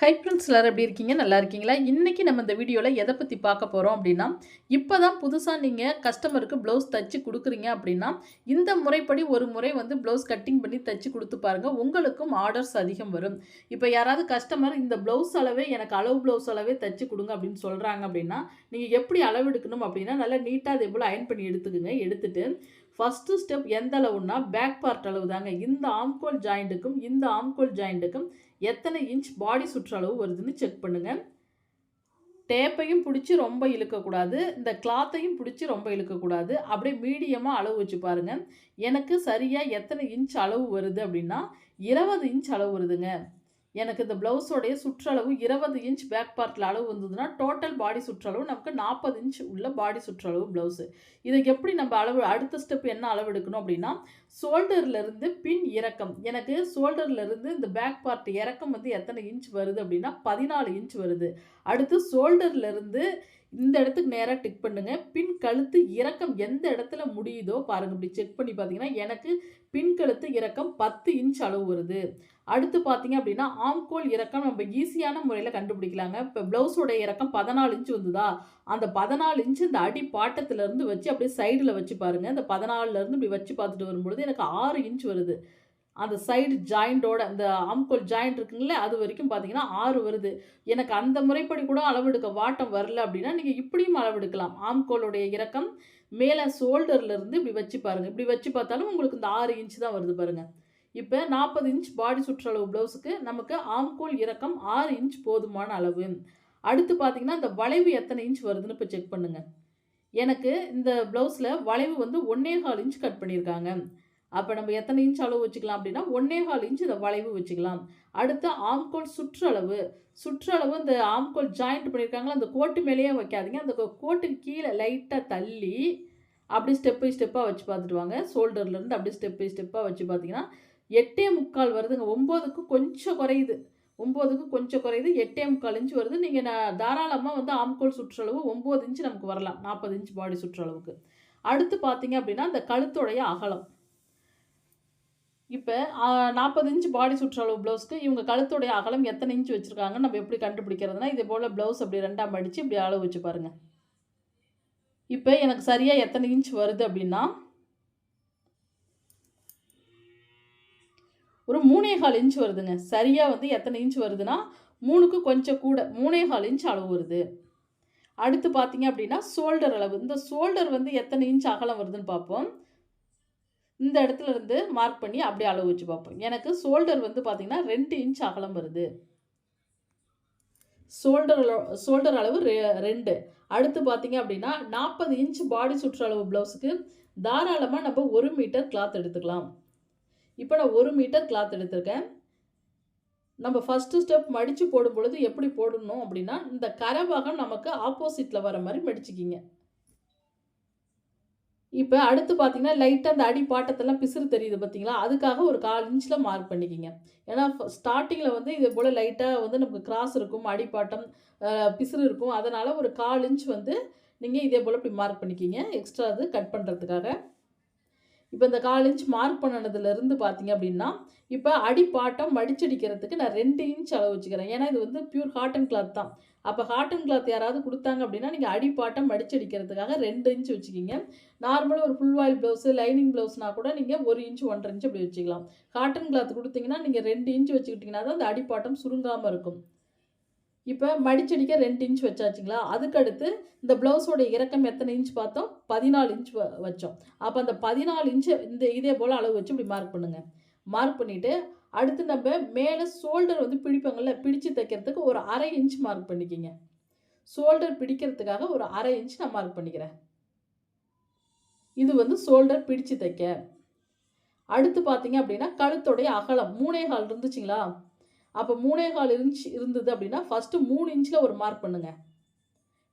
Hi friends எல்லாரும் எப்படி இருக்கீங்க? நல்லா இருக்கீங்களா? இன்றைக்கி நம்ம இந்த வீடியோவில் எதை பற்றி பார்க்க போகிறோம் அப்படின்னா இப்போ தான் புதுசாக நீங்கள் கஸ்டமருக்கு ப்ளவுஸ் தச்சு கொடுக்குறீங்க அப்படின்னா இந்த முறைப்படி ஒரு முறை வந்து ப்ளவுஸ் கட்டிங் பண்ணி தச்சு கொடுத்து பாருங்கள் உங்களுக்கும் ஆர்டர்ஸ் அதிகம் வரும். இப்போ யாராவது கஸ்டமர் இந்த ப்ளவுஸ் அளவே எனக்கு அளவு ப்ளவுஸ் அளவே தச்சு கொடுங்க அப்படின்னு சொல்கிறாங்க அப்படின்னா நீங்கள் எப்படி அளவு எடுக்கணும் அப்படின்னா நல்லா நீட்டாக அதே போல் அயன் பண்ணி எடுத்துக்கோங்க. எடுத்துகிட்டு ஃபஸ்ட்டு ஸ்டெப் எந்த அளவுன்னா பேக் பார்ட் அளவு தாங்க இந்த ஆம்கோல் ஜாயிண்ட்டுக்கும் இந்த ஆம்கோல் ஜாயிண்ட்டுக்கும் எத்தனை இன்ச் பாடி சுற்றளவு வருதுன்னு செக் பண்ணுங்கள் டேப்பையும் பிடிச்சி ரொம்ப இழுக்கக்கூடாது. இந்த கிளாத்தையும் பிடிச்சி ரொம்ப இழுக்கக்கூடாது. அப்படியே மீடியமாக அளவு வச்சு பாருங்கள் எனக்கு சரியாக எத்தனை இன்ச் அளவு வருது அப்படின்னா இருபது இன்ச் அளவு வருதுங்க. எனக்கு இந்த ப்ளவுஸோடைய சுற்றளவு இருபது இன்ச் பேக் பார்ட்டில் அளவு வந்ததுன்னா டோட்டல் பாடி சுற்றளவு நமக்கு நாற்பது இன்ச் உள்ள பாடி சுற்றளவு ப்ளவுஸு. இதை எப்படி நம்ம அளவு அடுத்த ஸ்டெப் என்ன அளவு எடுக்கணும் அப்படின்னா ஷோல்டர்லேருந்து பின் இறக்கம். எனக்கு ஷோல்டர்லேருந்து இந்த பேக் பார்ட் இறக்கம் வந்து எத்தனை இன்ச் வருது அப்படின்னா பதினாலு இன்ச் வருது. அடுத்து ஷோல்டர்லேருந்து இந்த இடத்துக்கு நேராக டிக் பண்ணுங்க. பின் கழுத்து இறக்கம் எந்த இடத்துல முடியுதோ பாருங்க. இப்படி செக் பண்ணி பார்த்தீங்கன்னா எனக்கு பின் கழுத்து இறக்கம் பத்து இன்ச் அளவு வருது. அடுத்து பார்த்தீங்க அப்படின்னா ஆம்கோல் இறக்கம் நம்ம ஈஸியான முறையில் கண்டுபிடிக்கலாங்க. இப்போ ப்ளவுஸோட இறக்கம் பதினாலு இன்ச் வந்துதா? அந்த பதினாலு இன்ச் இந்த அடி பாட்டத்துலேருந்து வச்சு அப்படியே சைடில் வச்சு பாருங்கள் அந்த பதினாலுலேருந்து இப்படி வச்சு பார்த்துட்டு வரும்பொழுது எனக்கு ஆறு இன்ச் வருது. அந்த சைடு ஜாயிண்டோட அந்த ஆம்கோல் ஜாயிண்ட் இருக்குங்களே அது வரைக்கும் பார்த்தீங்கன்னா ஆறு வருது. எனக்கு அந்த முறைப்படி கூட அளவெடுக்க வாட்டம் வரல அப்படின்னா நீங்கள் இப்படியும் அளவெடுக்கலாம். ஆம்கோலுடைய இறக்கம் மேலே ஷோல்டர்லேருந்து இப்படி வச்சு பாருங்கள் இப்படி வச்சு பார்த்தாலும் உங்களுக்கு இந்த ஆறு இன்ச் தான் வருது பாருங்கள் இப்போ நாற்பது இன்ச் பாடி சுற்றளவு ப்ளவுஸுக்கு நமக்கு ஆம்கோல் இறக்கம் ஆறு இன்ச் போதுமான அளவு. அடுத்து பார்த்தீங்கன்னா இந்த வளைவு எத்தனை இன்ச் வருதுன்னு இப்போ செக் பண்ணுங்கள் எனக்கு இந்த ப்ளவுஸில் வளைவு வந்து ஒன்னே கால் இன்ச் கட் பண்ணியிருக்காங்க. அப்போ நம்ம எத்தனை இன்ச் அளவு வச்சுக்கலாம் அப்படின்னா ஒன்னே கால் இன்ச் இந்த வளைவு வச்சுக்கலாம். அடுத்து ஆம்கோல் சுற்றளவு. சுற்றளவு இந்த ஆம்கோல் ஜாயிண்ட் பண்ணியிருக்காங்களா அந்த கோட்டு மேலேயே வைக்காதீங்க. அந்த கோட்டுக்கு கீழே லைட்டாக தள்ளி அப்படி ஸ்டெப் பை ஸ்டெப்பாக வச்சு பார்த்துட்டு வாங்க. ஷோல்டர்லேருந்து அப்படி ஸ்டெப் பை ஸ்டெப்பாக வச்சு பார்த்தீங்கன்னா எட்டே முக்கால் வருதுங்க. ஒம்போதுக்கு கொஞ்சம் குறையுது. ஒம்போதுக்கு கொஞ்சம் குறையுது. எட்டே முக்கால் இன்ச் வருது. நீங்கள் நான் தாராளமாக வந்து ஆம்கோல் சுற்றளவு ஒம்பது இன்ச்சு நமக்கு வரலாம். நாற்பது இன்ச் பாடி சுற்றளவுக்கு. அடுத்து பார்த்தீங்க அப்படின்னா இந்த கழுத்துடைய அகலம். இப்போ நாற்பது இன்ச் பாடி சுற்றளவு ப்ளவுஸ்க்கு இவங்க கழுத்துடைய அகலம் எத்தனை இன்ச் வச்சுருக்காங்கன்னு நம்ம எப்படி கண்டுபிடிக்கிறதுனா இதே போல் ப்ளவுஸ் அப்படி ரெண்டாம் அடித்து இப்படி அளவு வச்சு பாருங்கள் இப்போ எனக்கு சரியாக எத்தனை இன்ச் வருது அப்படின்னா ஒரு மூணே கால் இன்ச் வருதுங்க. சரியாக வந்து எத்தனை இன்ச் வருதுன்னா மூணுக்கு கொஞ்சம் கூட மூணே கால் இன்ச் அளவு வருது. அடுத்து பார்த்தீங்க அப்படின்னா ஷோல்டர் அளவு. இந்த ஷோல்டர் வந்து எத்தனை இன்ச் அகலம் வருதுன்னு பார்ப்போம் இந்த இடத்துல இருந்து மார்க் பண்ணி அப்படியே அளவு வச்சு பார்ப்போம். எனக்கு ஷோல்டர் வந்து பார்த்திங்கன்னா ரெண்டு இன்ச் அகலம் வருது. ஷோல்டர் ஷோல்டர் அளவு ரெ ரெண்டு. அடுத்து பார்த்தீங்க அப்படின்னா நாற்பது இன்ச் பாடி சுற்றளவு ப்ளவுஸுக்கு தாராளமாக நம்ம ஒரு மீட்டர் கிளாத் எடுத்துக்கலாம். இப்போ நான் ஒரு மீட்டர் கிளாத் எடுத்திருக்கேன். நம்ம ஃபஸ்ட்டு ஸ்டெப் மடித்து போடும் பொழுது எப்படி போடணும் அப்படின்னா இந்த கரபாகம் நமக்கு ஆப்போசிட்டில் வர மாதிரி மடிச்சுக்கிங்க. இப்போ அடுத்து பார்த்தீங்கன்னா லைட்டாக அந்த அடி பாட்டத்தெல்லாம் பிசுறு தெரியுது பார்த்தீங்களா அதுக்காக ஒரு கால் இன்ச்சில் மார்க் பண்ணிக்கிங்க. ஏன்னா ஸ்டார்டிங்கில் வந்து இதே போல் லைட்டாக வந்து நமக்கு கிராஸ் இருக்கும் அடிப்பாட்டம் பிசுறு இருக்கும். அதனால் ஒரு கால் இன்ச் வந்து நீங்கள் இதே போல் இப்படி மார்க் பண்ணிக்கிங்க. எக்ஸ்ட்ரா அது கட் பண்ணுறதுக்காக இப்போ இந்த கால் இன்ச் மார்க் பண்ணினதுலேருந்து பார்த்தீங்க அப்படின்னா இப்போ அடிப்பாட்டம் மடிச்சடிக்கிறதுக்கு நான் ரெண்டு இன்ச் அளவு வச்சுக்கிறேன். ஏன்னா இது வந்து பியூர் காட்டன் கிளாத் தான். அப்போ காட்டன் கிளாத் யாராவது கொடுத்தாங்க அப்படின்னா நீங்கள் அடிப்பாட்டம் மடிச்சடிக்கிறதுக்காக ரெண்டு இன்ச் வச்சுக்கிங்க. நார்மலாக ஒரு ஃபுல் வாயில் ப்ளவுஸு லைனிங் ப்ளவுஸ்னால் கூட நீங்கள் ஒரு இன்ச் ஒன்றரை இன்ச் அப்படி வச்சுக்கலாம். காட்டன் கிளாத் கொடுத்தீங்கன்னா நீங்கள் ரெண்டு இன்ச் வச்சுக்கிட்டிங்கன்னா தான் அந்த அடிப்பாட்டம் சுருங்காமல் இருக்கும். இப்போ மடிச்சடிக்க ரெண்டு இன்ச் வச்சாச்சுங்களா? அதுக்கடுத்து இந்த ப்ளவுஸோட இறக்கம் எத்தனை இன்ச் பார்த்தோம்? பதினாலு இன்ச் வச்சோம். அப்போ அந்த பதினாலு இன்ச்சு இந்த இதே போல் அளவு வச்சு இப்படி மார்க் பண்ணுங்கள் மார்க் பண்ணிவிட்டு அடுத்து நம்ம மேலே ஷோல்டர் வந்து பிடிப்பாங்கள்ல பிடிச்சு தைக்கிறதுக்கு ஒரு அரை இன்ச் மார்க் பண்ணிக்கிங்க. ஷோல்டர் பிடிக்கிறதுக்காக ஒரு அரை இன்ச் நான் மார்க் பண்ணிக்கிறேன். இது வந்து ஷோல்டர் பிடிச்சு தைக்க. அடுத்து பார்த்தீங்க அப்படின்னா கழுத்துடைய அகலம் மூணே கால் இருந்துச்சுங்களா? அப்போ மூணே கால் இன்ச் இருந்தது அப்படின்னா ஃபஸ்ட்டு மூணு இன்ச்சில் ஒரு மார்க் பண்ணுங்கள்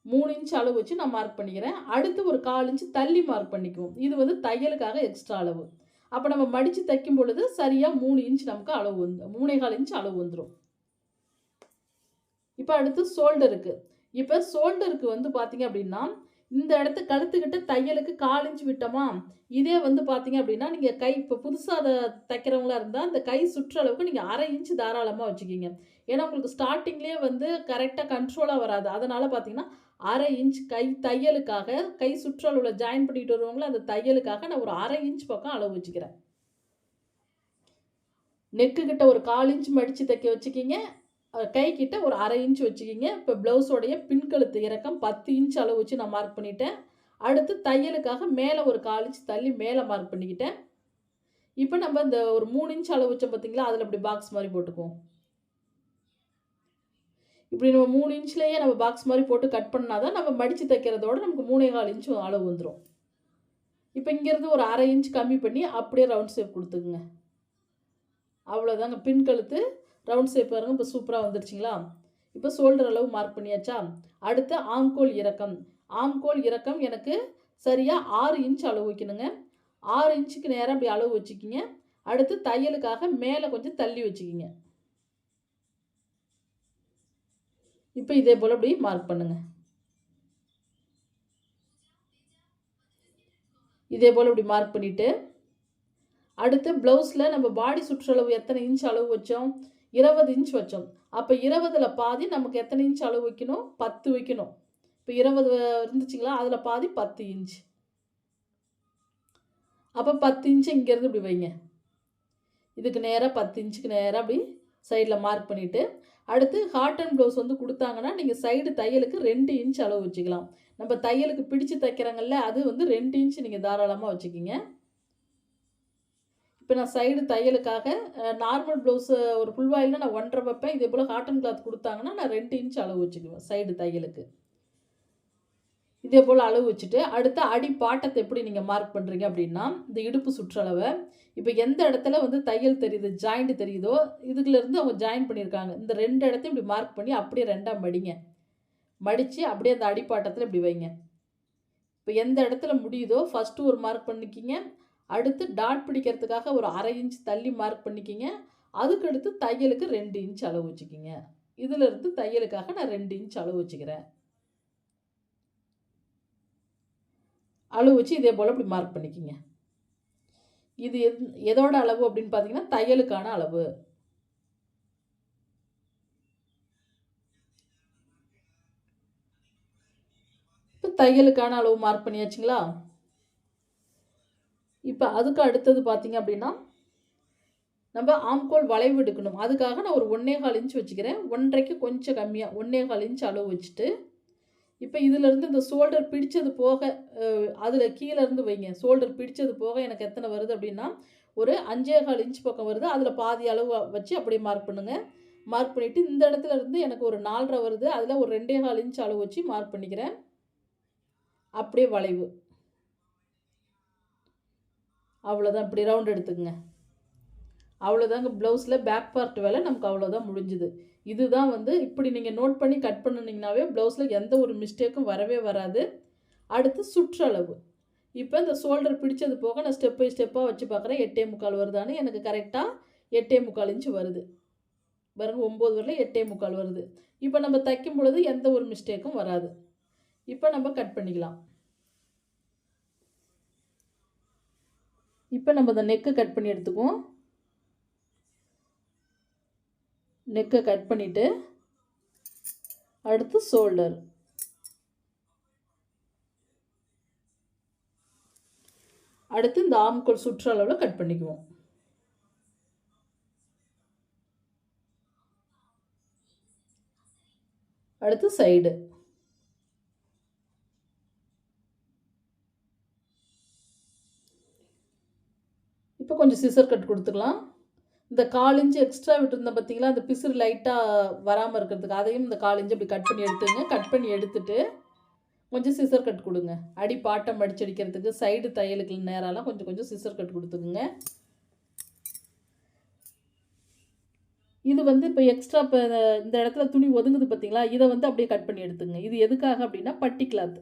மூணு இன்ச் அளவு வச்சு நான் மார்க் பண்ணிக்கிறேன். அடுத்து ஒரு கால் இன்ச் தள்ளி மார்க் பண்ணிக்குவோம். இது வந்து தையலுக்காக எக்ஸ்ட்ரா அளவு. அப்போ நம்ம மடித்து தைக்கும் பொழுது சரியாக மூணு இன்ச் நமக்கு அளவு வந்து மூணே கால் இன்ச் அளவு வந்துடும் இப்போ அடுத்து ஷோல்டருக்கு இப்போ ஷோல்டருக்கு வந்து பார்த்தீங்க அப்படின்னா இந்த இடத்து கழுத்துக்கிட்ட தையலுக்கு 1/4 இன்ச் விட்டோமா, இதே வந்து பார்த்தீங்க அப்படின்னா, நீங்கள் கை இப்போ புதுசாக அதை தைக்கிறவங்களா இருந்தால் அந்த கை சுற்றளவுக்கு நீங்க 1/2 இன்ச் தாராளமாக வச்சுக்கிங்க. ஏன்னா, உங்களுக்கு ஸ்டார்டிங்லேயே வந்து கரெக்டாக கண்ட்ரோலாக வராது. அதனால் பார்த்தீங்கன்னா, அரை இன்ச் கை தையலுக்காக, கை சுற்றளவில் ஜாயின் பண்ணிட்டு வருவாங்கல்ல, அந்த தையலுக்காக நான் ஒரு அரை இன்ச் பக்கம் அளவு வச்சுக்கிறேன். நெக்கு கிட்ட ஒரு 1/4 இன்ச் மடித்து தைக்க வச்சுக்கிங்க. கை கிட்ட ஒரு அரை இன்ச் வச்சுக்கிங்க. இப்போ ப்ளவுஸோடைய பின்கழுத்து இறக்கம் 10 இன்ச் அளவு வச்சு நான் மார்க் பண்ணிட்டேன். அடுத்து தையலுக்காக மேலே ஒரு 1/4 இன்ச் தள்ளி மேலே மார்க் பண்ணிக்கிட்டேன். இப்போ நம்ம இந்த ஒரு மூணு இன்ச் அளவு வச்சோம் பார்த்தீங்களா, அதில் இப்படி பாக்ஸ் மாதிரி போட்டுக்குவோம். இப்படி நம்ம மூணு இன்ச்லேயே நம்ம பாக்ஸ் மாதிரி போட்டு கட் பண்ணால் தான், நம்ம மடித்து தைக்கிறதோட நமக்கு 3 1/4 இன்ச் அளவு வந்துடும் இப்போ இங்கேருந்து ஒரு அரை இன்ச் கம்மி பண்ணி, அப்படியே ரவுண்ட் ஷேப் கொடுத்துக்குங்க அவ்வளோதாங்க. பின் கழுத்து ரவுண்ட் ஷேப் பாருங்க, இப்போ சூப்பராக வந்துருச்சுங்களா? இப்போ ஷோல்டர் அளவு மார்க் பண்ணியாச்சா? அடுத்து ஆம்கோல் இறக்கம். ஆம்கோல் இறக்கம் எனக்கு சரியாக ஆறு இன்ச் அளவு வைக்கணுங்க. ஆறு இன்ச்சுக்கு நேரம் அப்படி அளவு வச்சுக்கிங்க. அடுத்து தையலுக்காக மேலே கொஞ்சம் தள்ளி வச்சுக்கிங்க. இப்போ இதே போல் அப்படி மார்க் பண்ணுங்க. இதே போல் இப்படி மார்க் பண்ணிவிட்டு அடுத்து ப்ளவுஸில் நம்ம பாடி சுற்றளவு எத்தனை இன்ச் அளவு வச்சோம்? 20 இன்ச் வச்சோம். அப்போ இருபதில் பாதி நமக்கு எத்தனை இன்ச் அளவு வைக்கணும்? 10 வைக்கணும். இப்போ 20 இருந்துச்சுங்களா, அதில் பாதி 10 இன்ச். அப்போ பத்து இன்ச்சு இங்கேருந்து இப்படி வைங்க. இதுக்கு நேராக பத்து இன்ச்சுக்கு நேராக அப்படி சைடில் மார்க் பண்ணிவிட்டு அடுத்து காட்டன் ப்ளவுஸ் வந்து கொடுத்தாங்கன்னா நீங்கள் சைடு தையலுக்கு ரெண்டு இன்ச் அளவு வச்சுக்கலாம். நம்ம தையலுக்கு பிடிச்சு தைக்கிறாங்கல்ல அது வந்து ரெண்டு இன்ச் நீங்கள் தாராளமாக வச்சுக்கிங்க. இப்போ நான் சைடு தையலுக்காக நார்மல் ப்ளவுஸு ஒரு ஃபுல்வாயில் நான் 1 1/2 வைப்பேன். இதே போல் காட்டன் கிளாத் கொடுத்தாங்கன்னா நான் ரெண்டு இன்ச் அளவு வச்சுக்குவேன், சைடு தையலுக்கு. இதே போல் அளவு வச்சுட்டு, அடுத்து அடி பாட்டத்தை எப்படி நீங்கள் மார்க் பண்ணுறீங்க அப்படின்னா, இந்த இடுப்பு சுற்றளவை இப்போ எந்த இடத்துல வந்து தையல் தெரியுது, ஜாயிண்ட் தெரியுதோ, இதுலேருந்து அவங்க ஜாயின் பண்ணியிருக்காங்க. இந்த ரெண்டு இடத்தையும் இப்படி மார்க் பண்ணி அப்படியே ரெண்டாக மடிங்க. மடித்து அப்படியே அந்த அடிப்பாட்டத்தில் இப்படி வைங்க. இப்போ எந்த இடத்துல முடியுதோ, ஃபர்ஸ்ட்டு ஒரு மார்க் பண்ணிக்கிங்க. அடுத்து டாட் பிடிக்கிறதுக்காக ஒரு அரை இன்ச் தள்ளி மார்க் பண்ணிக்கிங்க. அதுக்கடுத்து தையலுக்கு ரெண்டு இன்ச் அளவு வச்சுக்கிங்க. இதிலிருந்து தையலுக்காக நான் ரெண்டு இன்ச் அளவு வச்சுக்கிறேன். அளவு வச்சு இதே போல் இப்படி மார்க் பண்ணிக்கிங்க. இது எத் எதோட அளவு அப்படின்னு பார்த்தீங்கன்னா, தையலுக்கான அளவு. இப்போ தையலுக்கான அளவு மார்க் பண்ணியாச்சுங்களா? இப்போ அதுக்கு அடுத்தது பார்த்தீங்க அப்படின்னா, நம்ம ஆம்கோல் வளைவு எடுக்கணும். அதுக்காக நான் ஒரு 1 1/4 இன்ச் வச்சுக்கிறேன். 1 1/2க்கு கொஞ்சம் கம்மியாக ஒன்றே கால் இன்ச் அளவு வச்சுட்டு, இப்போ இதிலேருந்து இந்த ஷோல்டர் பிடிச்சது போக அதில் கீழேருந்து வைங்க. ஷோல்டர் பிடிச்சது போக எனக்கு எத்தனை வருது அப்படின்னா, ஒரு 5 1/4 இன்ச் பக்கம் வருது. அதில் பாதி அளவு வச்சு அப்படியே மார்க் பண்ணுங்கள் மார்க் பண்ணிவிட்டு இந்த இடத்துல இருந்து எனக்கு ஒரு 4 1/2 வருது. அதில் ஒரு 2 1/4 இன்ச் அளவு வச்சு மார்க் பண்ணிக்கிறேன். அப்படியே வளைவு. அவ்வளோதான். இப்படி ரவுண்ட் எடுத்துக்கங்க. அவ்வளோதாங்க ப்ளவுஸில் பேக் பார்ட் வேலை நமக்கு அவ்வளோதான் முடிஞ்சுது. இதுதான் வந்து இப்படி நீங்கள் நோட் பண்ணி கட் பண்ணுனீங்கனாவே, ப்ளவுஸில் எந்த ஒரு மிஸ்டேக்கும் வரவே வராது. அடுத்து சுற்றளவு. இப்போ இந்த ஷோல்டர் பிடிச்சது போக நான் ஸ்டெப் பை ஸ்டெப்பாக வச்சு பார்க்குறேன். 8 1/4 வருதான்னு. எனக்கு கரெக்டாக எட்டே முக்கால் இன்ச்சு வருது. பாருங்க ஒம்பது வரல 8 1/4 வருது. இப்போ நம்ம தைக்கும் பொழுது எந்த ஒரு மிஸ்டேக்கும் வராது. இப்போ நம்ம கட் பண்ணிக்கலாம். இப்போ நம்ம இந்த நெக்கை கட் பண்ணி எடுத்துக்குவோம். நெக்கை கட் பண்ணிவிட்டு அடுத்து ஷோல்டர். அடுத்து இந்த ஆம்கோல் சுற்றளவுல கட் பண்ணிக்குவோம். அடுத்து சைடு. கொஞ்சம் சிசர் கட் கொடுத்துக்கலாம் இந்த கால் இன்ச்சு எக்ஸ்ட்ரா விட்டுருந்தேன் பார்த்தீங்களா, அந்த பிசுறு லைட்டாக வராமல் இருக்கிறதுக்கு, அதையும் இந்த கால் இன்ச்சு அப்படி கட் பண்ணி எடுத்துங்க. கட் பண்ணி எடுத்துட்டு, கொஞ்சம் சிசர் கட் கொடுங்க அடி பாட்டம் அடிச்சடிக்கிறதுக்கு சைடு தையலுக்கு நேரம்லாம் கொஞ்சம் கொஞ்சம் சிசர் கட் கொடுத்துக்குங்க இது வந்து இப்போ எக்ஸ்ட்ரா இப்போ இந்த இடத்துல துணி ஒதுங்குது பார்த்தீங்களா, இதை வந்து அப்படியே கட் பண்ணி எடுத்துங்க இது எதுக்காக அப்படின்னா, பட்டி கிளாத்.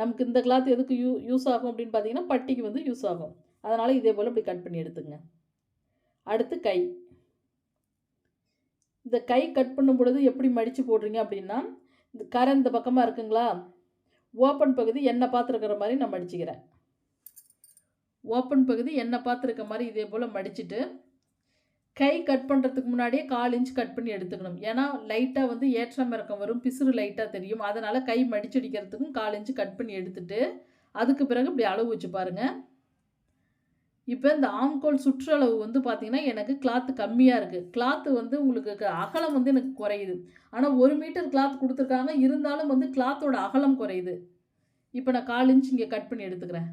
நமக்கு இந்த கிளாத் எதுக்கு யூ யூஸ் ஆகும் அப்படின்னு பார்த்தீங்கன்னா, பட்டிக்கு வந்து யூஸ் ஆகும். அதனால் இதே போல் இப்படி கட் பண்ணி எடுத்துக்கங்க. அடுத்து கை. இந்த கை கட் பண்ணும் பொழுது எப்படி மடித்து போடுறீங்க அப்படின்னா, இந்த கரை இந்த பக்கமாக இருக்குங்களா, ஓப்பன் பகுதி எண்ணெய் பார்த்துருக்கிற மாதிரி நான் மடிச்சுக்கிறேன். ஓப்பன் பகுதி எண்ணெய் பார்த்துருக்க மாதிரி இதே போல் மடிச்சுட்டு கை கட் பண்ணுறதுக்கு முன்னாடியே கால் இன்ச் கட் பண்ணி எடுத்துக்கணும். ஏன்னா லைட்டாக வந்து ஏற்றம் இறக்கம் வரும் பிசுறு லைட்டாக தெரியும். அதனால் கை மடிச்சடிக்கிறதுக்கும் கால் இன்ச்சு கட் பண்ணி எடுத்துட்டு அதுக்கு பிறகு இப்படி அளவு வச்சு பாருங்கள் இப்போ இந்த ஆம்கோல் சுற்றளவு வந்து பார்த்திங்கன்னா எனக்கு கிளாத்து கம்மியாக இருக்குது கிளாத்து வந்து உங்களுக்கு க- அகலம் வந்து எனக்கு குறையுது. ஆனால் ஒரு மீட்டர் கிளாத் கொடுத்துருக்காங்க. இருந்தாலும் வந்து கிளாத்தோட அகலம் குறையுது. இப்போ நான் கால் இன்ச் இங்கே கட் பண்ணி எடுத்துக்கிறேன்.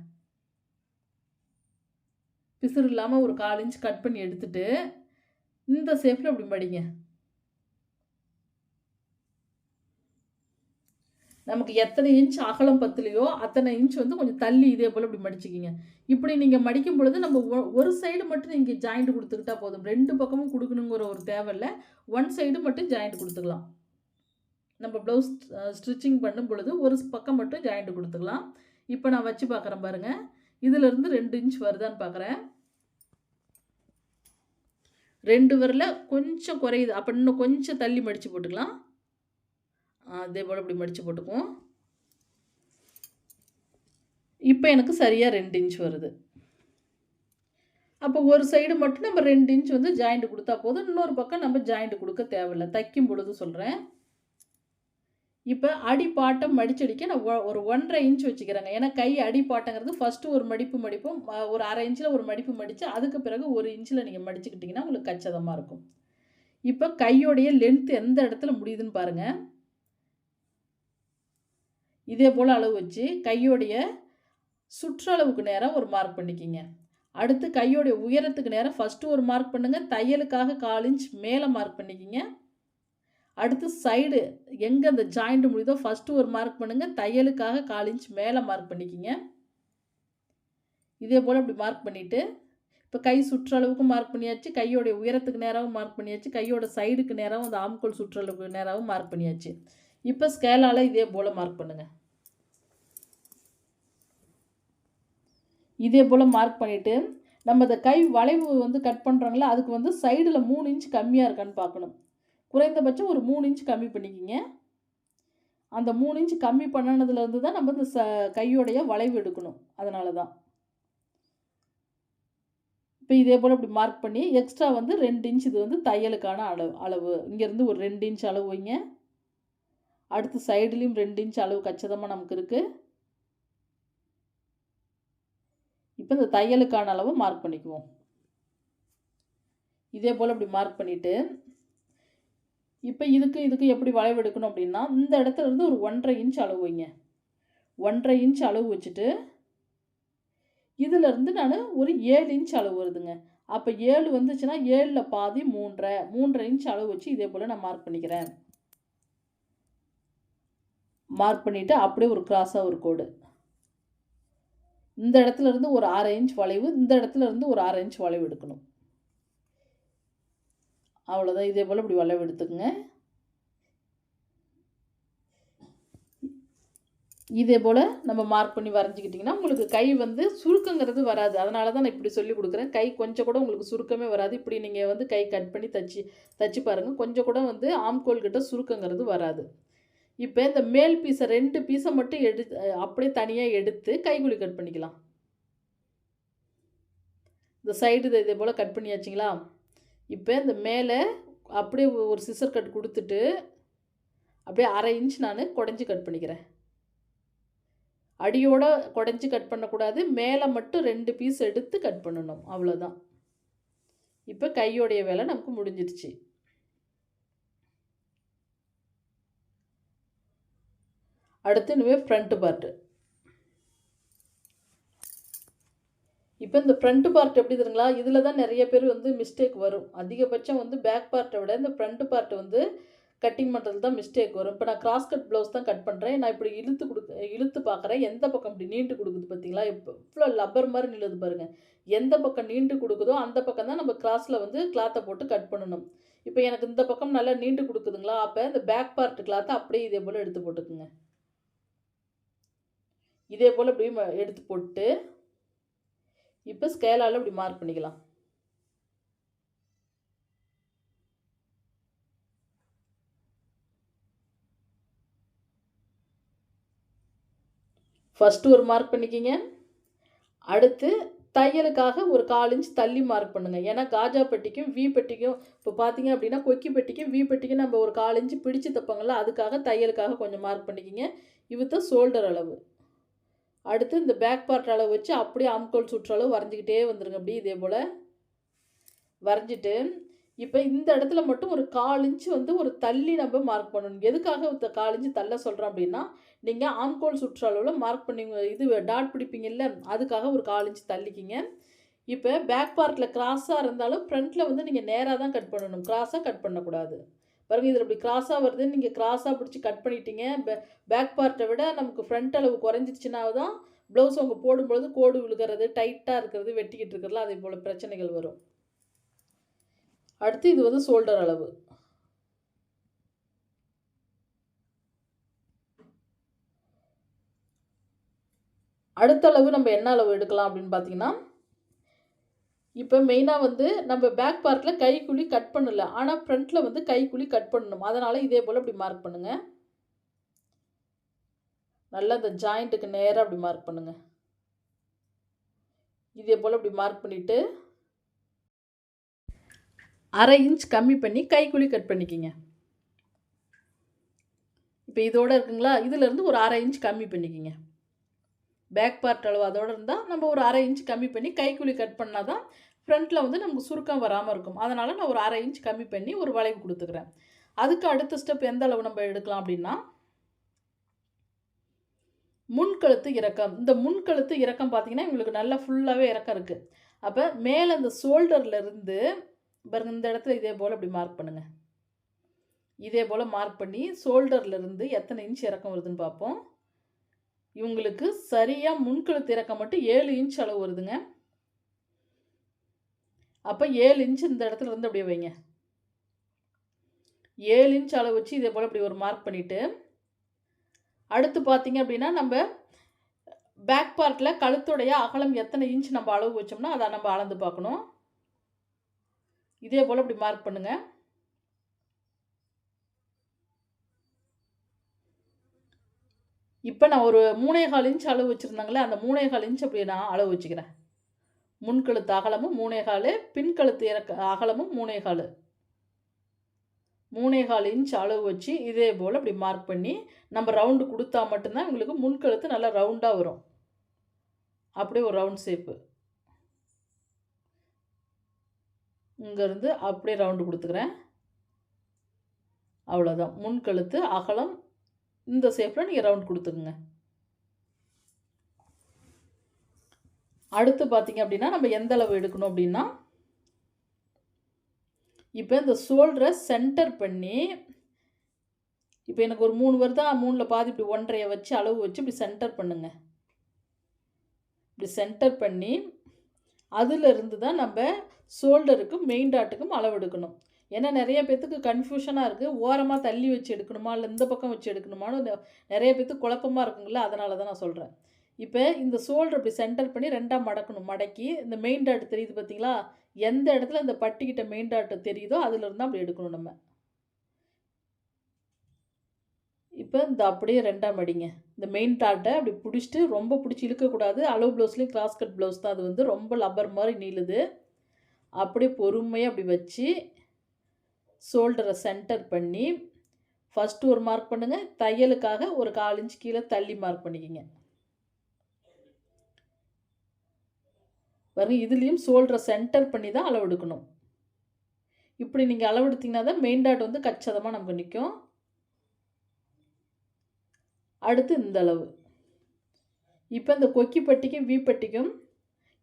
பிசுறு இல்லாமல் ஒரு கால் இன்ச் கட் பண்ணி எடுத்துட்டு இந்த சேஃபில் அப்படி படிங்க நமக்கு எத்தனை இன்ச் அகலம் பத்துலையோ அத்தனை இன்ச் வந்து கொஞ்சம் தள்ளி இதே போல் இப்படி மடிச்சுக்கிங்க. இப்படி நீங்கள் மடிக்கும் பொழுது நம்ம ஒ- ஒரு சைடு மட்டும் நீங்கள் ஜாயிண்ட் கொடுத்துக்கிட்டா போதும். ரெண்டு பக்கமும் கொடுக்கணுங்கிற ஒரு தேவையில்ல. ஒன் சைடு மட்டும் ஜாயிண்ட் கொடுத்துக்கலாம். நம்ம ப்ளவுஸ் ஸ்டிச்சிங் பண்ணும் பொழுது ஒரு பக்கம் மட்டும் ஜாயிண்ட் கொடுத்துக்கலாம். இப்போ நான் வச்சு பார்க்குறேன் பாருங்கள் இதிலிருந்து ரெண்டு இன்ச் வருதான்னு பார்க்குறேன். ரெண்டு வரல கொஞ்சம் குறையுது. அப்போ இன்னும் கொஞ்சம் தள்ளி மடித்து போட்டுக்கலாம். அதே போல் இப்படி மடித்து போட்டுக்குவோம். இப்போ எனக்கு சரியாக ரெண்டு இன்ச் வருது. அப்போ ஒரு சைடு மட்டும் நம்ம ரெண்டு இன்ச் வந்து ஜாயிண்ட் கொடுத்தா போதும். இன்னொரு பக்கம் நம்ம ஜாயிண்ட் கொடுக்க தேவையில்லை. தைக்கும் பொழுது சொல்கிறேன் இப்போ அடிப்பாட்டம் மடிச்சடிக்க நான் ஒ- ஒரு ஒன்றரை இன்ச் வச்சுக்கிறேங்க. ஏன்னா கை அடிப்பாட்டங்கிறது ஃபஸ்ட்டு ஒரு மடிப்பு மடிப்போம். ஒரு அரை இன்ச்சில் ஒரு மடிப்பு மடித்து அதுக்கு பிறகு ஒரு இன்ச்சில் நீங்கள் மடிச்சுக்கிட்டிங்கன்னா உங்களுக்கு கச்சிதமாக இருக்கும். இப்போ கையோடைய லென்த் எந்த இடத்துல முடியுதுன்னு பாருங்கள் இதே போல் அளவு வச்சு கையோடைய சுற்றளவுக்கு நேராக ஒரு மார்க் பண்ணிக்கிங்க. அடுத்து கையோடைய உயரத்துக்கு நேராக ஃபஸ்ட்டு ஒரு மார்க் பண்ணுங்கள் தையலுக்காக கால் இன்ச் மேலே மார்க் பண்ணிக்கிங்க. அடுத்து சைடு எங்கே அந்த ஜாயிண்ட் முடியுதோ ஃபஸ்ட்டு ஒரு மார்க் பண்ணுங்கள் தையலுக்காக கால் இன்ச் மேலே மார்க் பண்ணிக்கிங்க. இதே போல் அப்படி மார்க் பண்ணிவிட்டு இப்போ கை சுற்றளவுக்கு மார்க் பண்ணியாச்சு. கையோடைய உயரத்துக்கு நேராகவும் மார்க் பண்ணியாச்சு. கையோட சைடுக்கு நேராகவும் அந்த ஆம்கோல் சுற்றளவுக்கு நேராகவும் மார்க் பண்ணியாச்சு. இப்போ ஸ்கேலால் இதே போல் மார்க் பண்ணுங்கள் இதே போல் மார்க் பண்ணிவிட்டு நம்ம இந்த கை வளைவு வந்து கட் பண்ணுறோங்களா அதுக்கு வந்து சைடில் மூணு இன்ச் கம்மியாக இருக்கான்னு பார்க்கணும். குறைந்தபட்சம் ஒரு மூணு இன்ச் கம்மி பண்ணிக்கிங்க. அந்த மூணு இன்ச் கம்மி பண்ணினதுலேருந்து தான் நம்ம இந்த ச கையோடைய வளைவு எடுக்கணும். அதனால தான் இப்போ இதே போல் இப்படி மார்க் பண்ணி எக்ஸ்ட்ரா வந்து ரெண்டு இன்ச் இது வந்து தையலுக்கான அளவு. அளவு இங்கேருந்து ஒரு ரெண்டு இன்ச் அளவு வைங்க. அடுத்து சைடுலேயும் ரெண்டு இன்ச் அளவு கச்சிதமாக நமக்கு இருக்குது இப்போ இந்த தையலுக்கான அளவு மார்க் பண்ணிக்குவோம். இதே போல் இப்படி மார்க் பண்ணிவிட்டு இப்போ இதுக்கு இதுக்கு எப்படி வளைவு எடுக்கணும் அப்படின்னா இந்த இடத்துல இருந்து ஒரு ஒன்றரை இன்ச் அளவு வைங்க. ஒன்றரை இன்ச் அளவு வச்சுட்டு இதிலிருந்து நான் ஒரு ஏழு இன்ச் அளவு வருதுங்க. அப்போ ஏழு வந்துச்சுன்னா ஏழில் பாதி மூன்றரை மூன்றரை இன்ச் அளவு வச்சு இதே போல் நான் மார்க் பண்ணிக்கிறேன். மார்க் பண்ணிவிட்டு அப்படியே ஒரு கிராஸாக ஒரு கோடு. இந்த இடத்துல இருந்து ஒரு அரை இன்ச் வளைவு இந்த இடத்துல இருந்து ஒரு அரை இன்ச் வளைவு எடுக்கணும். அவ்வளோதான் இதே போல் இப்படி வளைவு எடுத்துக்கோங்க. இதே போல் நம்ம மார்க் பண்ணி வரைஞ்சிக்கிட்டிங்கன்னா உங்களுக்கு கை வந்து சுருக்கங்கிறது வராது. அதனால தான் நான் இப்படி சொல்லி கொடுக்குறேன். கை கொஞ்சம் கூட உங்களுக்கு சுருக்கமே வராது. இப்படி நீங்கள் வந்து கை கட் பண்ணி தச்சு தச்சு பாருங்கள் கொஞ்சம் கூட வந்து ஆம்கோல் கிட்ட சுருக்கங்கிறது வராது. இப்போ இந்த மேல் பீஸை ரெண்டு பீஸை மட்டும் எடு அப்படியே தனியாக எடுத்து கைக்குழி கட் பண்ணிக்கலாம். இந்த சைடு இதே போல் கட் பண்ணியாச்சுங்களா? இப்போ இந்த மேலே அப்படியே ஒரு சிசர் கட் கொடுத்துட்டு அப்படியே அரை இன்ச் நான் குடஞ்சி கட் பண்ணிக்கிறேன். அடியோட குடஞ்சி கட் பண்ணக்கூடாது. மேலே மட்டும் ரெண்டு பீஸ் எடுத்து கட் பண்ணணும். அவ்வளோதான் இப்போ கையோடைய வேலை நமக்கு முடிஞ்சிருச்சு. அடுத்து இனிமேல் ஃப்ரண்ட்டு பார்ட்டு இப்போ இந்த ஃப்ரண்ட் பார்ட் எப்படி தெரியுங்களா? இதில் தான் நிறைய பேர் வந்து மிஸ்டேக் வரும். அதிகபட்சம் வந்து பேக் பார்ட்டை விட இந்த ஃப்ரண்ட் பார்ட்டு வந்து கட்டிங் பண்ணுறது தான் மிஸ்டேக் வரும். இப்போ நான் கிராஸ் கட் ப்ளவுஸ் தான் கட் பண்ணுறேன் நான் இப்படி இழுத்து கொடுக்க இழுத்து பார்க்குறேன் எந்த பக்கம் இப்படி நீண்டு கொடுக்குது பார்த்தீங்களா இப்போ இவ்வளோ லப்பர் மாதிரி நில்லுது பாருங்கள் எந்த பக்கம் நீண்டு கொடுக்குதோ அந்த பக்கம் தான் நம்ம கிராஸில் வந்து கிளாத்தை போட்டு கட் பண்ணணும். இப்போ எனக்கு இந்த பக்கம் நல்லா நீண்டு கொடுக்குதுங்களா? அப்போ இந்த பேக் பார்ட் கிளாத்தை அப்படியே இதே போல் எடுத்து போட்டுக்குங்க. இதே போல் இப்படி ம- எடுத்து போட்டு இப்போ ஸ்கேலால் இப்படி மார்க் பண்ணிக்கலாம். ஃபஸ்ட்டு ஒரு மார்க் பண்ணிக்கிங்க. அடுத்து தையலுக்காக ஒரு கால் இன்ச் தள்ளி மார்க் பண்ணுங்கள் ஏன்னா காஜா பெட்டிக்கும் வி பெட்டிக்கும் இப்போ பார்த்தீங்க அப்படின்னா கொக்கி பெட்டிக்கும் வி பெட்டிக்கும் நம்ம ஒரு கால் இன்ச்சு பிடிச்சு தைப்பாங்கள்ல அதுக்காக தையலுக்காக கொஞ்சம் மார்க் பண்ணிக்கிங்க. இவுத்த ஷோல்டர் அளவு. அடுத்து இந்த பேக் பார்ட் அளவு வச்சு அப்படியே ஆம்கோல் சுற்றளவு வரைஞ்சிக்கிட்டே வந்துருங்க. அப்படி இதே போல் வரைஞ்சிட்டு இப்போ இந்த இடத்துல மட்டும் ஒரு கால் இன்ச்சு வந்து ஒரு தள்ளி நம்ம மார்க் பண்ணணும். எதுக்காக இந்த கால் இன்ச்சு தள்ள சொல்கிறோம் அப்படின்னா நீங்கள் ஆம்கோல் சுற்றளவில் மார்க் பண்ணி இது டாட் பிடிப்பீங்கல்ல அதுக்காக ஒரு கால் இன்ச்சு தள்ளிக்கிங்க. இப்போ பேக் பார்ட்டில் கிராஸாக இருந்தாலும் ஃப்ரண்ட்டில் வந்து நீங்கள் நேராக தான் கட் பண்ணணும். கிராஸாக கட் பண்ணக்கூடாது. பாருங்கள் இதில் இப்படி கிராஸாக வருதுன்னு நீங்கள் கிராஸாக பிடிச்சி கட் பண்ணிட்டீங்க. பேக் பார்ட்டை விட நமக்கு ஃப்ரண்ட் அளவு குறைஞ்சிச்சுனா தான் ப்ளவுஸ் அவங்க போடும்பொழுது கோடு விழுகிறது டைட்டாக இருக்கிறது வெட்டிக்கிட்டு இருக்கிறதுல அதே போல் பிரச்சனைகள் வரும். அடுத்து இது வந்து ஷோல்டர் அளவு. அடுத்த அளவு நம்ம என்ன அளவு எடுக்கலாம் அப்படின்னு பார்த்தீங்கன்னா இப்போ மெயினாக வந்து நம்ம பேக் பார்ட்டில் கைக்குழி கட் பண்ணல. ஆனால் ஃப்ரண்ட்டில் வந்து கைக்குழி கட் பண்ணணும். அதனால் இதே போல் இப்படி மார்க் பண்ணுங்கள் நல்லா அந்த ஜாயிண்ட்டுக்கு நேராக அப்படி மார்க் பண்ணுங்கள் இதே போல் இப்படி மார்க் பண்ணிவிட்டு அரை இன்ச் கம்மி பண்ணி கைக்குழி கட் பண்ணிக்கிங்க. இப்போ இதோட இருக்குங்களா? இதிலேருந்து ஒரு அரை இன்ச் கம்மி பண்ணிக்கிங்க. பேக் பார்ட் அளவு அதோடு இருந்தால் நம்ம ஒரு அரை இன்ச் கம்மி பண்ணி கைக்குழி கட் பண்ணால் தான் ஃப்ரண்ட்டில் வந்து நமக்கு சுருக்கம் வராமல் இருக்கும். அதனால் நான் ஒரு அரை இன்ச் கம்மி பண்ணி ஒரு வளைவு கொடுத்துக்கிறேன். அதுக்கு அடுத்த ஸ்டெப் எந்த அளவு நம்ம எடுக்கலாம் அப்படின்னா முன்கழுத்து இறக்கம். இந்த முன்கழுத்து இறக்கம் பார்த்தீங்கன்னா இவங்களுக்கு நல்லா ஃபுல்லாகவே இறக்கம் இருக்குது அப்போ மேலே இந்த ஷோல்டர்லேருந்து பாருங்க இந்த இடத்துல இதே போல் அப்படி மார்க் பண்ணுங்கள் இதே போல் மார்க் பண்ணி ஷோல்டர்லேருந்து எத்தனை இன்ச் இறக்கம் வருதுன்னு பார்ப்போம். இவங்களுக்கு சரியாக முன்கழுத்து இறக்கம் மட்டும் ஏழு இன்ச் அளவு வருதுங்க. அப்போ ஏழு இன்ச் இந்த இடத்துல இருந்து அப்படியே வைங்க. ஏழு இன்ச் அளவு வச்சு இதே போல் இப்படி ஒரு மார்க் பண்ணிவிட்டு அடுத்து பார்த்தீங்க அப்படின்னா நம்ம பேக் பார்ட்டில் கழுத்துடைய அகலம் எத்தனை இன்ச் நம்ம அளவு வச்சோம்னா அதை நம்ம அளந்து பார்க்கணும். இதே போல் இப்படி மார்க் பண்ணுங்கள் இப்போ நான் ஒரு மூணே கால் இன்ச் அளவு வச்சுருந்தாங்களே அந்த மூணே கால் இன்ச் அப்படி நான் அளவு வச்சுக்கிறேன். முன்கழுத்து அகலமும் மூணே கால் பின்கழுத்து இறக்க அகலமும் மூணே கால். மூணே கால் இன்ச் அளவு வச்சு இதே போல் அப்படி மார்க் பண்ணி நம்ம ரவுண்டு கொடுத்தா மட்டும்தான் உங்களுக்கு முன்கழுத்து நல்லா ரவுண்டாக வரும். அப்படியே ஒரு ரவுண்ட் ஷேப்பு இங்கேருந்து அப்படியே ரவுண்டு கொடுத்துக்கிறேன். அவ்வளோதான் முன்கழுத்து அகலம் இந்த ஷேப்பில் நீங்கள் ரவுண்ட் கொடுத்துக்குங்க. அடுத்து பார்த்தீங்க அப்படின்னா நம்ம எந்த அளவு எடுக்கணும் அப்படின்னா இப்போ இந்த ஷோல்டரை சென்டர் பண்ணி இப்போ எனக்கு ஒரு மூணு வருதா மூணில் பாதி இப்படி ஒன்றரையை வச்சு அளவு வச்சு இப்படி சென்டர் பண்ணுங்க. இப்படி சென்டர் பண்ணி அதிலிருந்து தான் நம்ம ஷோல்டருக்கும் மெயின் டாட்டுக்கும் அளவு எடுக்கணும். ஏன்னா நிறைய பேர்த்துக்கு கன்ஃபியூஷனாக இருக்குது ஓரமாக தள்ளி வச்சு எடுக்கணுமா இல்லை இந்த பக்கம் வச்சு எடுக்கணுமான்னு நிறைய பேர்த்துக்கு குழப்பமாக இருக்குங்களா அதனால தான் நான் சொல்கிறேன் இப்போ இந்த சோல்டர் இப்படி சென்டர் பண்ணி ரெண்டாக மடக்கணும். மடக்கி இந்த மெயின் டாட் தெரியுது பார்த்தீங்களா எந்த இடத்துல இந்த பட்டிக்கிட்ட மெயின் டாட் தெரியுதோ அதிலிருந்து அப்படி எடுக்கணும் நம்ம. இப்போ இந்த அப்படியே ரெண்டாம் மடிங்க. இந்த மெயின் டாட்டை அப்படி பிடிச்சிட்டு ரொம்ப பிடிச்சி இழுக்கக்கூடாது அளவு ப்ளவுஸ்லேயும் கிராஸ் கட் ப்ளவுஸ் தான் அது வந்து ரொம்ப லப்பர் மாதிரி நீளுது. அப்படியே பொறுமையாக அப்படி வச்சு ஷோல்டரை சென்டர் பண்ணி ஃபஸ்ட்டு ஒரு மார்க் பண்ணுங்கள் தையலுக்காக ஒரு கால் இன்ச் கீழே தள்ளி மார்க் பண்ணிக்கிங்க. வரும் இதுலேயும் ஷோல்டரை சென்டர் பண்ணி தான் அளவு எடுக்கணும். இப்படி நீங்கள் அளவு எடுத்திங்கன்னா தான் மெயின் டாட் வந்து கச்சதமாக நமக்கு நிற்கும் அடுத்து இந்த அளவு. இப்போ இந்த கொக்கி பட்டிக்கும் வி பட்டிக்கும்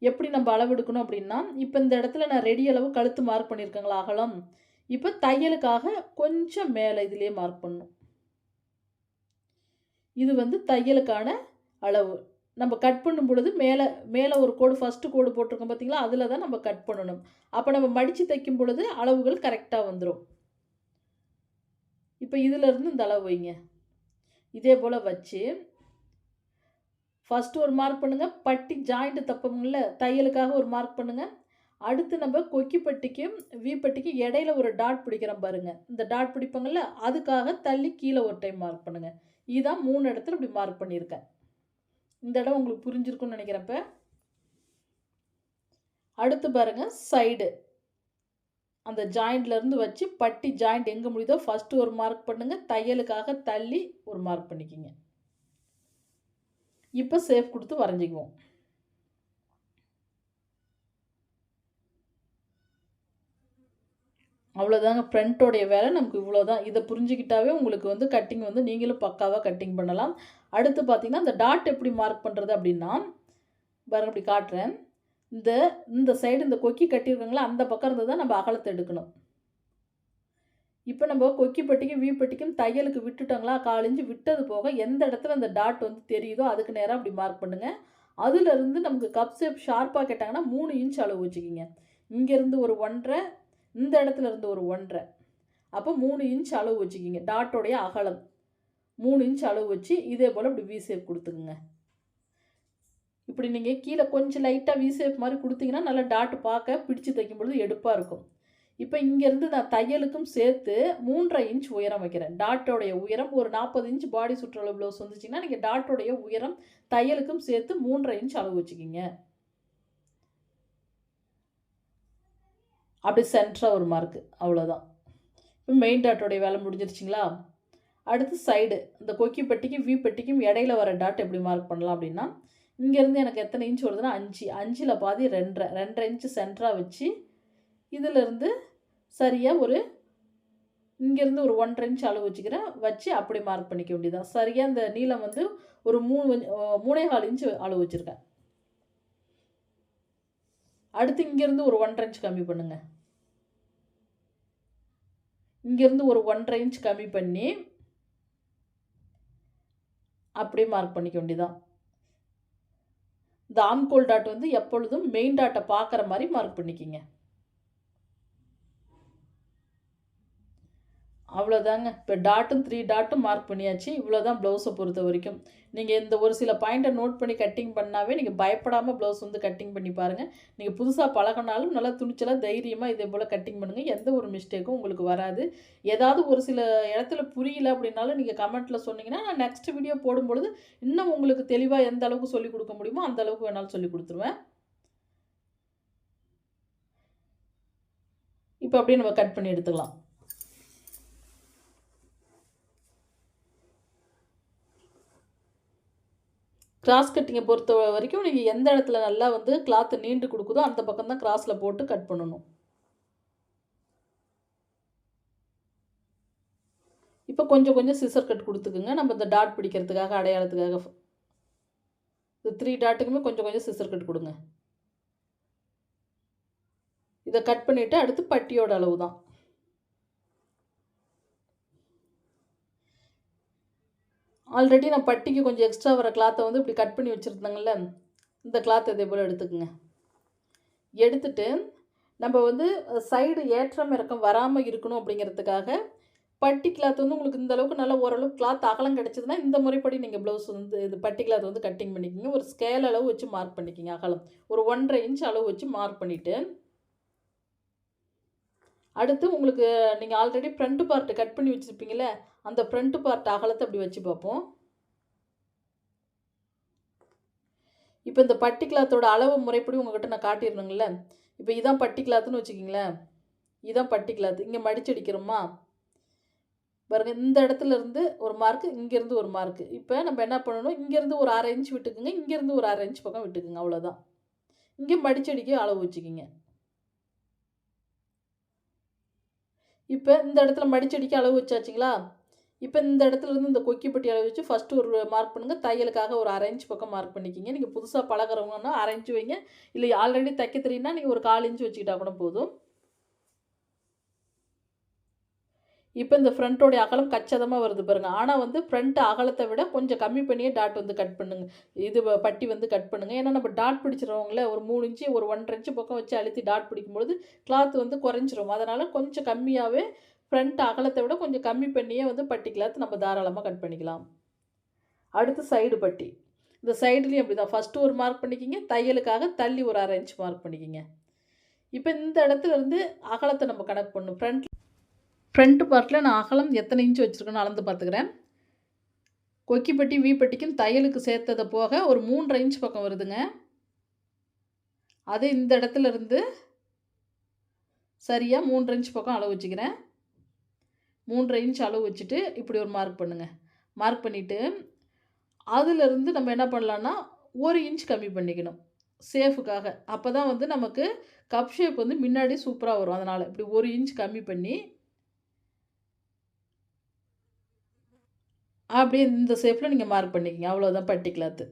எப்படி நம்ம அளவு எடுக்கணும் அப்படின்னா இப்போ இந்த இடத்துல நான் ரெடி அளவு கழுத்து மார்க் பண்ணியிருக்கேங்களா அகலம். இப்போ தையலுக்காக கொஞ்சம் மேலே இதுலேயே மார்க் பண்ணணும். இது வந்து தையலுக்கான அளவு. நம்ம கட் பண்ணும் பொழுது மேலே மேலே ஒரு கோடு ஃபஸ்ட்டு கோடு போட்டிருக்கோம் பார்த்தீங்களா அதில் தான் நம்ம கட் பண்ணணும். அப்போ நம்ம மடித்து தைக்கும் பொழுது அளவுகள் கரெக்டாக வந்துடும் இப்போ இதிலேருந்து இந்த அளவு வைங்க. இதே போல் வச்சு ஃபஸ்ட்டு ஒரு மார்க் பண்ணுங்கள் பட்டி ஜாயிண்ட்டு தப்போம்ல தையலுக்காக ஒரு மார்க் பண்ணுங்கள் அடுத்து நம்ம கொக்கி பட்டிக்கும் வி பட்டிக்கும் இடையில ஒரு டாட் பிடிக்கிறோம் பாருங்கள் இந்த டாட் பிடிப்பாங்கல்ல அதுக்காக தள்ளி கீழே ஒரு டைம் மார்க் பண்ணுங்கள் இதுதான் மூணு இடத்துல இப்படி மார்க் பண்ணியிருக்கேன். இந்த இடம் உங்களுக்கு புரிஞ்சிருக்கும்னு நினைக்கிறப்ப அடுத்து பாருங்கள் சைடு அந்த ஜாயிண்ட்லேருந்து வச்சு பட்டி ஜாயிண்ட் எங்கே முடியுதோ ஃபஸ்ட்டு ஒரு மார்க் பண்ணுங்கள் தையலுக்காக தள்ளி ஒரு மார்க் பண்ணிக்கிங்க. இப்போ சேஃப் கொடுத்து வரைஞ்சிக்குவோம். அவ்வளோதாங்க ஃப்ரண்ட்டோடைய வேலை. நமக்கு இவ்வளோ தான் இதை புரிஞ்சுக்கிட்டாவே உங்களுக்கு வந்து கட்டிங் வந்து நீங்களும் பக்காவாக கட்டிங் பண்ணலாம். அடுத்து பார்த்தீங்கன்னா இந்த டாட் எப்படி மார்க் பண்ணுறது அப்படின்னா பாருங்க இப்படி காட்டுறேன். இந்த இந்த சைடு இந்த கொக்கி கட்டியிருக்காங்களா அந்த பக்கம் இருந்து தான் நம்ம அகலத்தை எடுக்கணும். இப்போ நம்ம கொக்கி பட்டிக்கும் வீ பட்டிக்கும் தையலுக்கு விட்டுட்டோங்களா காலிஞ்சு விட்டது போக எந்த இடத்துல அந்த டாட் வந்து தெரியுதோ அதுக்கு நேராக அப்படி மார்க் பண்ணுங்கள் அதுலேருந்து நமக்கு கப் ஷேப் ஷார்ப்பாக கேட்டாங்கன்னா மூணு இன்ச் அளவு வச்சுக்கிங்க. இங்கேருந்து ஒரு ஒன்றரை இந்த இடத்துல இருந்து ஒரு ஒன்றரை. அப்போ மூணு இன்ச் அளவு வச்சுக்கிங்க டாட்டோடைய அகலம். மூணு இன்ச் அளவு வச்சு இதே போல் இப்படி வி சேப் கொடுத்துக்குங்க. இப்படி நீங்கள் கீழே கொஞ்சம் லைட்டாக வி சேப் மாதிரி கொடுத்தீங்கன்னா நல்லா டாட் பார்க்க பிடிச்சு தைக்கும் பொழுது எடுப்பாக இருக்கும். இப்போ இங்கேருந்து நான் தையலுக்கும் சேர்த்து மூன்றரை இன்ச் உயரம் வைக்கிறேன். டாட்டோடைய உயரம் ஒரு நாற்பது இன்ச் பாடி சுற்றளவு ப்ளவுஸ் வந்துச்சிங்கன்னா நீங்கள் டாட்டோடைய உயரம் தையலுக்கும் சேர்த்து மூன்றரை இன்ச் அளவு வச்சுக்கிங்க. அப்படி சென்டராக ஒரு மார்க்கு அவ்வளோதான் இப்போ மெயின் டாட்டோடைய வேலை முடிஞ்சிருச்சிங்களா? அடுத்து சைடு இந்த கொக்கி பெட்டிக்கும் வி பெட்டிக்கும் இடையில வர டாட் எப்படி மார்க் பண்ணலாம் அப்படின்னா இங்கேருந்து எனக்கு எத்தனை இன்ச் வருதுன்னா அஞ்சு. அஞ்சில் பாதி ரெண்டரை. ரெண்டரை இன்ச்சு சென்டராக வச்சு இதிலிருந்து சரியாக ஒரு இங்கேருந்து ஒரு ஒன்றரை இன்ச் அளவு வச்சுக்கிறேன் வச்சு அப்படி மார்க் பண்ணிக்க வேண்டியதான் சரியாக இந்த நீளம் வந்து ஒரு மூணு மூணே கால் இன்ச்சு அளவு வச்சுருக்கேன். அடுத்து இங்கேருந்து ஒரு ஒன்றரை இன்ச் கம்மி பண்ணுங்கள் இங்கேருந்து ஒரு ஒன்றரை இன்ச் கம்மி பண்ணி அப்படியே மார்க் பண்ணிக்க வேண்டியதான் இந்த ஆன்கோல் டாட் வந்து எப்பொழுதும் மெயின் டாட்டை பார்க்குற மாதிரி மார்க் பண்ணிக்கிங்க. அவ்வளோதாங்க இப்போ டாட்டும் த்ரீ டாட்டும் மார்க் பண்ணியாச்சு. இவ்வளோ தான் ப்ளவுஸை பொறுத்த வரைக்கும். நீங்கள் இந்த ஒரு சில பாயிண்ட்டை நோட் பண்ணி கட்டிங் பண்ணாவே நீங்கள் பயப்படாமல் ப்ளவுஸ் வந்து கட்டிங் பண்ணி பாருங்கள் நீங்கள் புதுசாக பழகினாலும் நல்லா துணிச்சலாக தைரியமாக இதே போல் கட்டிங் பண்ணுங்கள் எந்த ஒரு மிஸ்டேக்கும் உங்களுக்கு வராது. ஏதாவது ஒரு சில இடத்துல புரியல அப்படின்னாலும் நீங்கள் கமெண்ட்டில் சொன்னீங்கன்னா நான் நெக்ஸ்ட் வீடியோ போடும்பொழுது இன்னும் உங்களுக்கு தெளிவாக எந்த அளவுக்கு சொல்லிக் கொடுக்க முடியுமோ அந்த அளவுக்கு வேணாலும் சொல்லி கொடுத்துருவேன். இப்போ அப்படியே நம்ம கட் பண்ணி எடுத்துக்கலாம். கிராஸ் கட்டிங்கை பொறுத்த வரைக்கும் நீங்கள் எந்த இடத்துல நல்லா வந்து கிளாத்து நீண்டு கொடுக்குதோ அந்த பக்கம் தான் கிராஸில் போட்டு கட் பண்ணணும். இப்போ கொஞ்சம் கொஞ்சம் சிசர் கட் கொடுத்துக்குங்க. நம்ம இந்த டாட் பிடிக்கிறதுக்காக அடையாளத்துக்காக இந்த த்ரீ டாட்டுக்குமே கொஞ்சம் கொஞ்சம் சிசர் கட் கொடுங்க. இதை கட் பண்ணிவிட்டு அடுத்து பட்டியோட அளவு தான். ஆல்ரெடி நான் பட்டிக்கு கொஞ்சம் எக்ஸ்ட்ரா வர கிளாத்தை வந்து இப்படி கட் பண்ணி வச்சுருந்தாங்கல்ல இந்த கிளாத் இதே போல் எடுத்துக்கோங்க. எடுத்துட்டு நம்ம வந்து சைடு ஏற்றம் இறக்கம் வராமல் இருக்கணும் அப்படிங்கிறதுக்காக பட்டி கிளாத் வந்து உங்களுக்கு இந்த அளவுக்கு நல்லா ஓரளவுக்கு கிளாத் அகலம் கிடச்சிதுன்னா இந்த முறைப்படி நீங்கள் ப்ளவுஸ் வந்து இது பட்டி கிளாத் வந்து கட்டிங் பண்ணிக்கிங்க. ஒரு ஸ்கேல் அளவு வச்சு மார்க் பண்ணிக்கிங்க அகலம். ஒரு ஒன்றரை இன்ச் அளவு வச்சு மார்க் பண்ணிவிட்டு அடுத்து உங்களுக்கு நீங்கள் ஆல்ரெடி ஃப்ரண்ட்டு பார்ட்டு கட் பண்ணி வச்சுருப்பீங்களே அந்த ஃப்ரண்ட்டு பார்ட் அகலத்தை அப்படி வச்சு பார்ப்போம். இப்போ இந்த பட்டி கிளாத்தோட அளவு முறைப்படி உங்கள்கிட்ட நான் காட்டிடணுங்கள இப்போ இதான் பட்டி கிளாத்துன்னு வச்சுக்கிங்களேன். இதான் பட்டி கிளாத் இங்கே மடிச்சடிக்கிறோமா பாருங்கள் இந்த இடத்துல இருந்து ஒரு மார்க்கு இங்கேருந்து ஒரு மார்க்கு இப்போ நம்ம என்ன பண்ணணும்? இங்கேருந்து ஒரு அரை இன்ச் விட்டுக்குங்க இங்கேருந்து ஒரு அரை இன்ச் பக்கம் விட்டுக்குங்க அவ்வளோதான் இங்கே மடிச்சடிக்க அளவு வச்சுக்கிங்க. இப்போ இந்த இடத்துல மடிச்சடிக்க அளவு வச்சாச்சுங்களா? இப்போ இந்த இடத்துல இருந்து இந்த கொக்கிப்பட்டி அளவு வச்சு ஃபஸ்ட்டு ஒரு மார்க் பண்ணுங்கள் தையலுக்காக ஒரு அரை இன்ச் பக்கம் மார்க் பண்ணிக்கிங்க. நீங்கள் புதுசாக பழகிறவங்கன்னா அரை வைங்க. இல்லை ஆல்ரெடி தைக்க தெரியும்னா நீங்கள் ஒரு கால் இன்ச் வச்சுக்கிட்டா கூட போதும். இப்போ இந்த ஃப்ரண்ட்டோடைய அகலம் கச்சதமாக வருது பாருங்கள் ஆனால் வந்து ஃப்ரண்ட் அகலத்தை விட கொஞ்சம் கம்மி பண்ணியே டாட் வந்து கட் பண்ணுங்க. இது பட்டி வந்து கட் பண்ணுங்கள் ஏன்னா நம்ம டாட் பிடிச்சிருவோங்களே ஒரு மூணு இன்ச்சு ஒரு ஒன்றரை இன்ச்சு பக்கம் வச்சு அழுத்தி டாட் பிடிக்கும்பொழுது கிளாத் வந்து குறைஞ்சிரும். அதனால் கொஞ்சம் கம்மியாகவே ஃப்ரண்ட் அகலத்தை விட கொஞ்சம் கம்மி பண்ணியே வந்து பட்டி கிளாத் நம்ம தாராளமாக கட் பண்ணிக்கலாம். அடுத்து சைடு பட்டி. இந்த சைடுலேயும் அப்படி தான் ஃபஸ்ட்டு ஒரு மார்க் பண்ணிக்கிங்க. தையலுக்காக தள்ளி ஒரு அரை இன்ச் மார்க் பண்ணிக்கிங்க. இப்போ இந்த இடத்துல இருந்து அகலத்தை நம்ம கணக்கு பண்ணணும். ஃப்ரண்ட் ஃப்ரண்ட் பார்ட்டில் நான் அகலம் எத்தனை இன்ச் வச்சுருக்கேன்னு அளந்து பார்த்துக்கிறேன் கொக்கிப்பட்டி, வீப்பட்டிக்கும் தையலுக்கு சேர்த்ததை போக ஒரு 3 1/2 இன்ச் பக்கம் வருதுங்க. அது இந்த இடத்துல இருந்து சரியாக மூன்றரை இன்ச் பக்கம் அளவு வச்சுக்கிறேன். 3 1/2 இன்ச் அளவு வச்சுட்டு, இப்படி ஒரு மார்க் பண்ணுங்கள் மார்க் பண்ணிவிட்டு அதிலிருந்து நம்ம என்ன பண்ணலான்னா, ஒரு இன்ச் கம்மி பண்ணிக்கணும். சேஃபுக்காக அப்போ தான் வந்து நமக்கு கப் ஷேப் வந்து முன்னாடி சூப்பராக வரும். அதனால் இப்படி ஒரு இன்ச் கம்மி பண்ணி அப்படியே இந்த ஷேப்பில் நீங்கள் மார்க் பண்ணிக்கிங்க அவ்வளோதான் பட்டி கிளாத்து.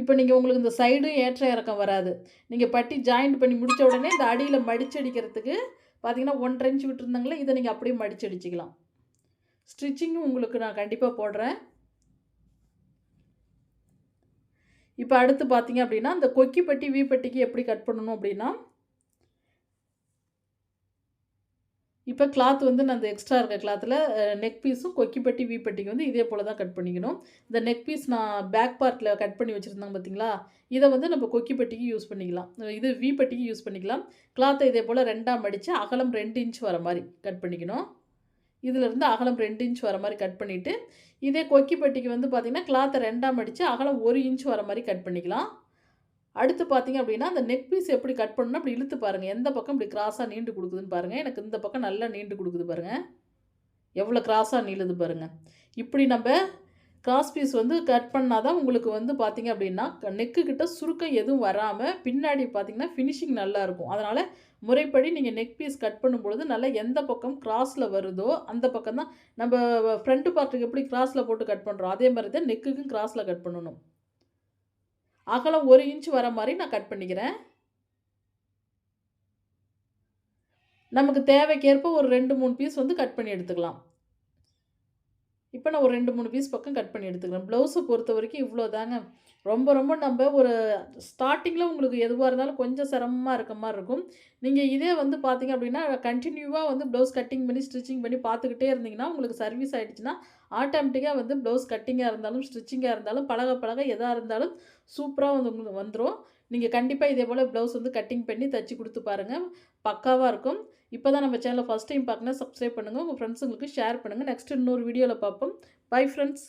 இப்போ நீங்கள் உங்களுக்கு இந்த சைடும் ஏற்ற இறக்கம் வராது. நீங்கள் பட்டி ஜாயிண்ட் பண்ணி முடித்த உடனே இந்த அடியில் மடிச்சு அடிக்கிறதுக்கு பார்த்தீங்கன்னா, ஒன்றரை இன்ச்சு விட்டுருந்தாங்களே இதை நீங்கள் அப்படியே மடிச்சடிச்சிக்கலாம் ஸ்டிச்சிங்கும் உங்களுக்கு நான் கண்டிப்பாக போடுறேன். இப்போ அடுத்து பார்த்தீங்க அப்படின்னா, இந்த கொக்கிப்பட்டி, வீப்பட்டிக்கு எப்படி கட் பண்ணணும் அப்படின்னா இப்போ கிளாத் வந்து நான் அந்த எக்ஸ்ட்ரா இருக்க கிளாத்தில் நெக் பீஸும், கொக்கிப்பட்டி, வீப்பட்டிக்கு வந்து இதே போல தான் கட் பண்ணிக்கணும். இந்த நெக் பீஸ் நான் பேக் பார்ட்டில் கட் பண்ணி வச்சுருந்தாங்க பார்த்தீங்களா? இதை வந்து நம்ம கொக்கிப்பட்டிக்கு யூஸ் பண்ணிக்கலாம். இது வீப்பட்டிக்கு யூஸ் பண்ணிக்கலாம். கிளாத்தை இதே போல் ரெண்டாக மடித்து அகலம் ரெண்டு இன்ச் வர மாதிரி கட் பண்ணிக்கணும். இதிலிருந்து அகலம் ரெண்டு இன்ச் வர மாதிரி கட் பண்ணிவிட்டு இதே கொக்கிப்பட்டிக்கு வந்து பார்த்திங்கன்னா கிளாத்தை ரெண்டாக மடித்து அகலம் ஒரு இன்ச் வர மாதிரி கட் பண்ணிக்கலாம். அடுத்து பார்த்தீங்க அப்படின்னா, அந்த நெக் பீஸ் எப்படி கட் பண்ணணும்னா, அப்படி இழுத்து பாருங்கள் எந்த பக்கம் இப்படி கிராஸாக நீண்டு கொடுக்குதுன்னு பாருங்கள் எனக்கு இந்த பக்கம் நல்லா நீண்டு கொடுக்குது பாருங்கள் எவ்வளோ கிராஸாக நீளுது பாருங்கள் இப்படி நம்ம கிராஸ் பீஸ் வந்து கட் பண்ணால் தான் உங்களுக்கு வந்து பார்த்தீங்க அப்படின்னா, நெக்கு கிட்ட சுருக்கம் எதுவும் வராமல் பின்னாடி பார்த்தீங்கன்னா, ஃபினிஷிங் நல்லாயிருக்கும் அதனால் முறைப்படி நீங்கள் நெக் பீஸ் கட் பண்ணும்பொழுது, நல்லா எந்த பக்கம் கிராஸில் வருதோ, அந்த பக்கம் தான். நம்ம ஃப்ரண்ட் பார்ட்டுக்கு எப்படி கிராஸில் போட்டு கட் பண்ணுறோம் அதே மாதிரி தான் நெக்குக்கும் கிராஸில் கட் பண்ணணும். அகலம் ஒரு இன்ச் வர மாதிரி நான் கட் பண்ணிக்கிறேன். நமக்கு தேவைக்கேற்ப ஒரு 2, 3 பீஸ் வந்து கட் பண்ணி எடுத்துக்கலாம். இப்போ நான் ஒரு 2, 3 பீஸ் பக்கம் கட் பண்ணி எடுத்துக்கிறேன். ப்ளவுஸை பொறுத்த வரைக்கும் இவ்வளோ தாங்க. ரொம்ப ரொம்ப நம்ம ஒரு ஸ்டார்டிங்கில் உங்களுக்கு எதுவாக இருந்தாலும் கொஞ்சம் சிரமமாக இருக்க மாதிரி இருக்கும். நீங்கள் இதே வந்து பார்த்தீங்க அப்படின்னா, கண்டினியூவாக வந்து ப்ளவுஸ் கட்டிங் பண்ணி, ஸ்டிச்சிங் பண்ணி பார்த்துக்கிட்டே இருந்தீங்கன்னா, உங்களுக்கு சர்வீஸ் ஆகிடுச்சுன்னா ஆட்டோமேட்டிக்காக வந்து ப்ளவுஸ் கட்டிங்காக இருந்தாலும், ஸ்டிச்சிங்காக இருந்தாலும், பழக பழக எதாக இருந்தாலும் சூப்பராக வந்து உங்களுக்கு வந்துடும் நீங்கள் கண்டிப்பாக இதே போல் ப்ளவுஸ் வந்து கட்டிங் பண்ணி தச்சு கொடுத்து பாருங்க. பக்காவாக இருக்கும். இப்போ தான் நம்ம சேனலை ஃபஸ்ட் டைம் பார்க்கணும்னா சப்ஸ்கிரைப் பண்ணுங்கள் உங்கள் ஃப்ரெண்ட்ஸுங்களுக்கு ஷேர் பண்ணுங்கள் நெக்ஸ்ட் இன்னொரு வீடியோவில் பார்ப்போம். Bye friends.